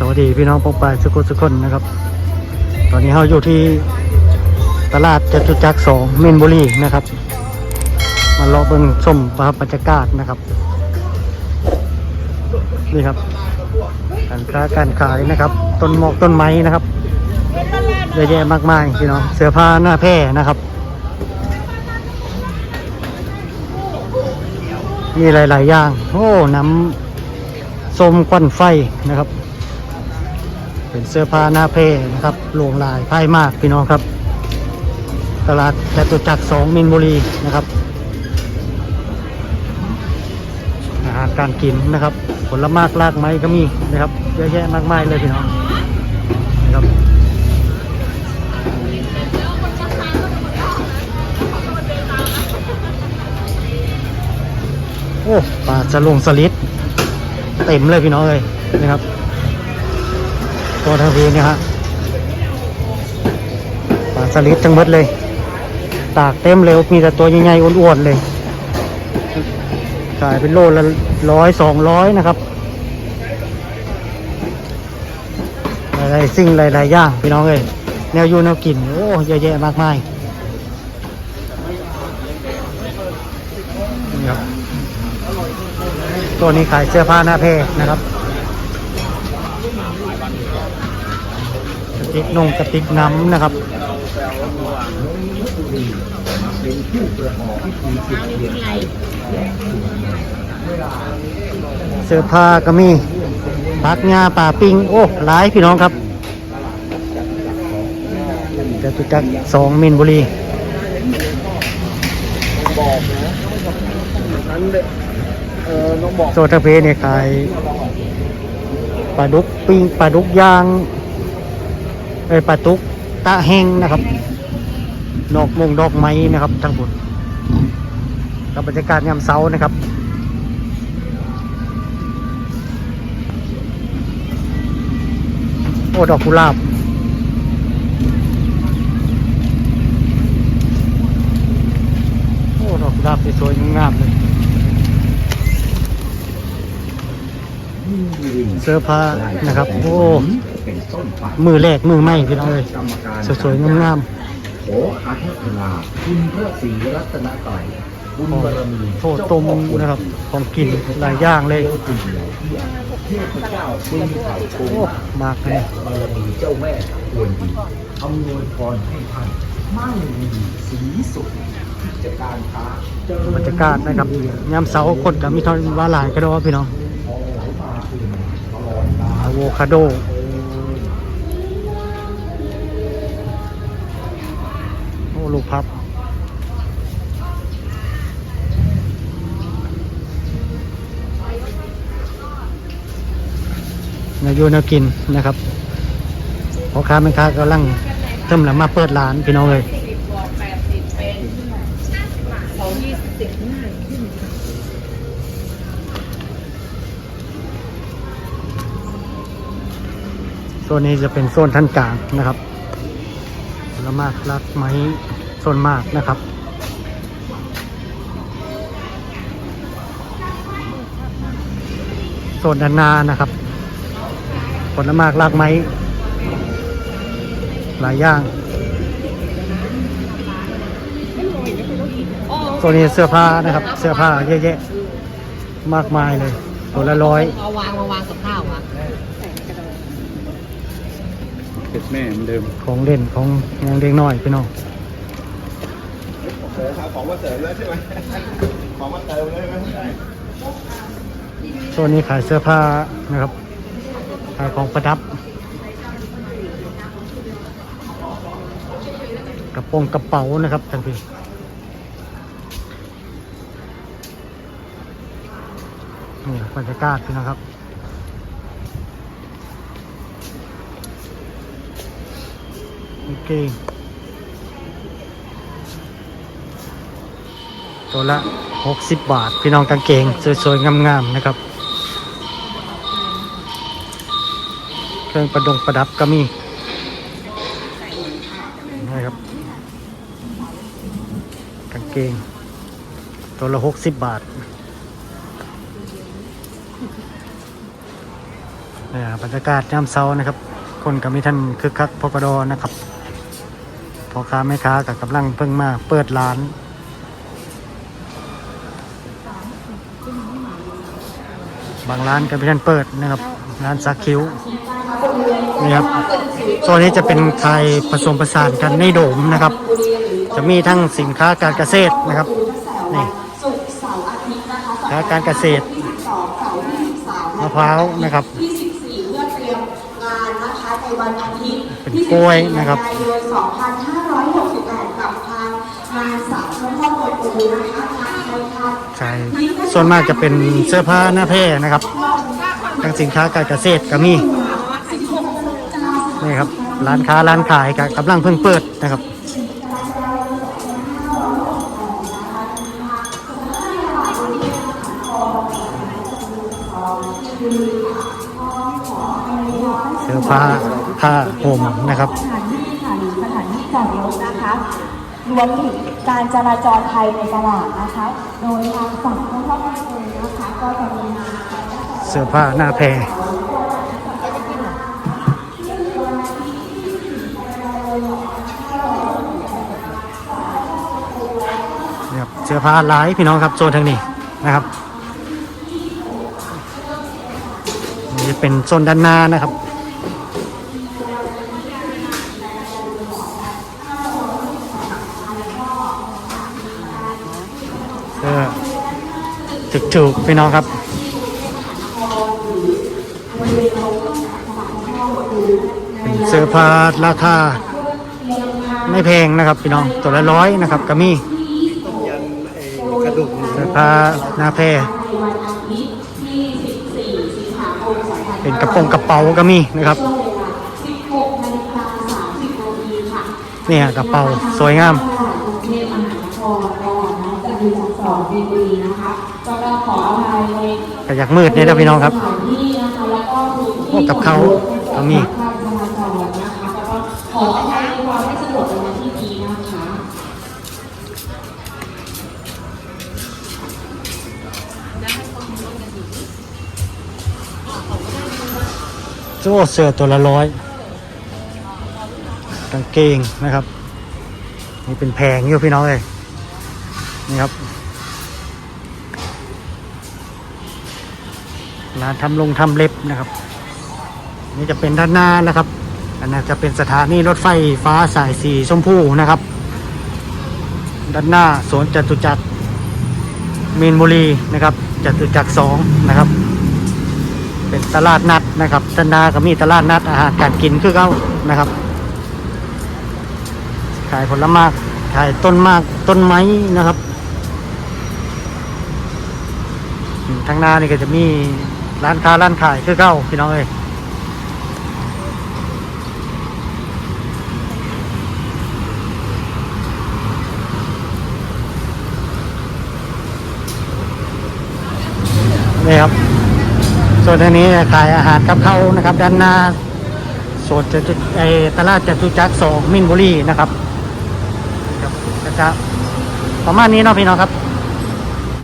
สวัสดีพี่น้องปองปายสุขุสุคนนะครับ ตอนนี้เราอยู่ที่ตลาดจตุจักรสองเมนบุรีนะครับ มาเลาะเบิ่งชมภาบรรยากาศนะครับ นี่ครับการค้าการขายนะครับ ต้นหมอกต้นไม้นะครับเยอะแยะมากมายพี่น้องเสื้อผ้าหน้าแพร่นะครับ มีหลาย ๆ อย่าง โอ้น้ำส้มควันไฟนะครับ เป็นเสื้อผ้าหน้าเพนะครับลวงลายไพ่มากพี่น้องครับ ตลาดจตุจักรสองมินบุรีนะครับ อาหารการกินนะครับ ผลไม้ลากไม้ก็มีนะครับเยอะแยะมากมายเลยพี่น้องนะครับโอ้ปลาสลงสลิดเต็มเลยพี่น้องเลยนะครับ ตัวทางวีเนี่ยฮะปลาสลิดทั้งหมดเลย ตากเต็มเลยมีแต่ตัวใหญ่ๆอ้วนๆเลยขายเป็นโลละร้อยสองร้อยนะครับหลายๆสิ่งหลายๆอย่างพี่น้องเลยแนวอยู่แนวกินโอ้เยอะแยะมากมายตัวนี้ขายเสื้อผ้าหน้าเพนะครับกระ ติกนงกระติกน้ำนะครับเสื้อผ้าก็มีปักงาป่าปิง โอ้หลายพี่น้องครับจตุจักรสองมินบุรีบอกนะนั้นเด็กเออน้องบอกโซทาเพเนี่ยขายปลาดุกปิ้งปลาดุกย่าง เอ้ปลาดุกตะแห้งนะครับดอกมงดอกไม้นะครับทั้งหมดกับบรรยากาศยามเช้านะครับโอ้ดอกกุหลาบโอ้ดอกกุหลาบสวยงามเลย เสื้อผ้านะครับ โอ้เป็นต้นไปมือแรกมือใหม่พี่น้องเลยกรรมการสวยๆงามขออาทิตนาคุณพระศรีรัตนตรัยบุญบารมีๆโทษต้มนะครับของกินหลายอย่างเลยเจ้าคุณเหล่าเทียเทพเจ้าคุณเผ่าคุโอ้ณมากเลยบารมีเจ้าแม่ควรดีอำนวยพรให้ท่านมั่งมีสีสุขกิจการค้าเจริญบรรยากาศนะครับยามเสาร์คนกับมีทอนว่าหลายก็ได้พี่น้อง คาโด โอ้ลูกพับ นายูนากินนะครับพ่อค้าแม่ค้ากำลังเริ่มหลังมาเปิดร้านพี่น้องเลย สิบบวกแปดสิบเป็นสองยี่สิบห้า โซนนี้จะเป็นโซนท่านกลางนะครับผลไม้รักไม้โซนมากนะครับโซนด้านหน้านะครับ ผลไม้รากไม้ หลายอย่างโซนนี้เสื้อผ้านะครับ เสื้อผ้าเยอะแยะมากมายเลยตัวละร้อยเอาวางมาวางกับข้าวอะ เป็ดแม่เหมือนเดิมของเล่นของยังเด็กน้อยพี่น้องเสริมหาของมาเสริมแล้วใช่ไหมของมาเติมเลยไหมโซนนี้ขายเสื้อผ้านะครับขายของประดับ กระโปรงกระเป๋านะครับท่านพี่นี่บรรยากาศพี่นะครับ โอเคตัวละ 60 บาท พี่น้องกางเกง สวยๆ งามๆ นะครับ เครื่องประดงประดับก็มีนะครับ กางเกง ตัวละ 60 บาทเนี่ยบรรยากาศยามเช้านะครับ คนก็มีท่านคึกคักพกดอนะครับ พ่อค้าแม่ค้ากับกำลังเพิ่งมาเปิดร้าน บางร้านก็มีท่านเปิดนะครับ ร้านซักคิ้วนี่ครับโซนนี้จะเป็นไทยผสมผสานกันในโดมนะครับ จะมีทั้งสินค้าการเกษตรนะครับนี่ศุกร์เสาร์อาทิตย์นะคะค้าการเกษตรที่12เสาร์ที่13มะพร้าวนะครับที่14เพื่อเตรียมงานนะคะในวันอาทิตย์เป็นกล้วยนะครับ ใช่ส่วนมากจะเป็นเสื้อผ้าหน้าแพร่นะครับทั้งสินค้าการเกษตรก็มีนี่ครับร้านค้าร้านขายก็กำลังเพิ่งเปิดนะครับเสื้อผ้าผ้าห่มนะครับสถานที่ค่ะหรือสถานที่จอดรถนะคะ รวมถึงการจราจรภายในตลาดนะคะ โดยทางฝั่งเจ้าพ่อกวนอูนะคะ ก็จะมีงาเสื้อผ้าหน้าแพรนี่ครับเสื้อผ้าหลายพี่น้องครับโซนทางนี้นะครับนี่เป็นโซนด้านหน้านะครับ เสื้อ ถึกๆพี่น้องครับ เสื้อผ้าราคาไม่แพงนะครับ พี่น้องตัวละร้อยนะครับก็มีเสื้อผ้าหน้าแพรเป็นกระโปรงกระเป๋าก็มีนะครับ16นาฬิกา30นาทีค่ะเนี่ยกระเป๋าสวยงาม ดกรุงเทพมหานครก่อนนะจะมีจากสองดีกรีนะคะก็ต้องขออภัยในกระยักมืดเนี่ยนะพี่น้องครับสถานที่นะคะแล้วก็พื้นพวที่กกับเขาก็มีการจราจรนะคะแล้วก็ขออภัยในความไม่สะดวกในที่นี้นะคะโซ่เสื้อตัวละร้อยกางเกงนะครับ นี่เป็นแพงอยู่พี่น้องเลย นี่ครับร้านทำลงทำเล็บนะครับ นี่จะเป็นด้านหน้านะครับอันนั้นจะเป็นสถานีรถไฟฟ้าสายสีชมพูนะครับ ด้านหน้าสวนจตุจักรมีนบุรีนะครับจตุจักรสองนะครับ เป็นตลาดนัดนะครับด้านหน้าก็มีตลาดนัดอาหารการกินคือเขานะครับ ขายผลไม้ขายต้นมากต้นไม้นะครับอืม ทางหน้านี่ก็จะมีร้านค้าร้านขายคือเก้าพี่น้องเอ้ยนี่ครับส่วนอันนี้ขายอาหารกับเขาวนะครับ ด้านหน้าส่วนจะไอตลาดจตุจักรสองมินบุรีนะครับ ครับจะประมาณนี้เนาะพี่น้องครับ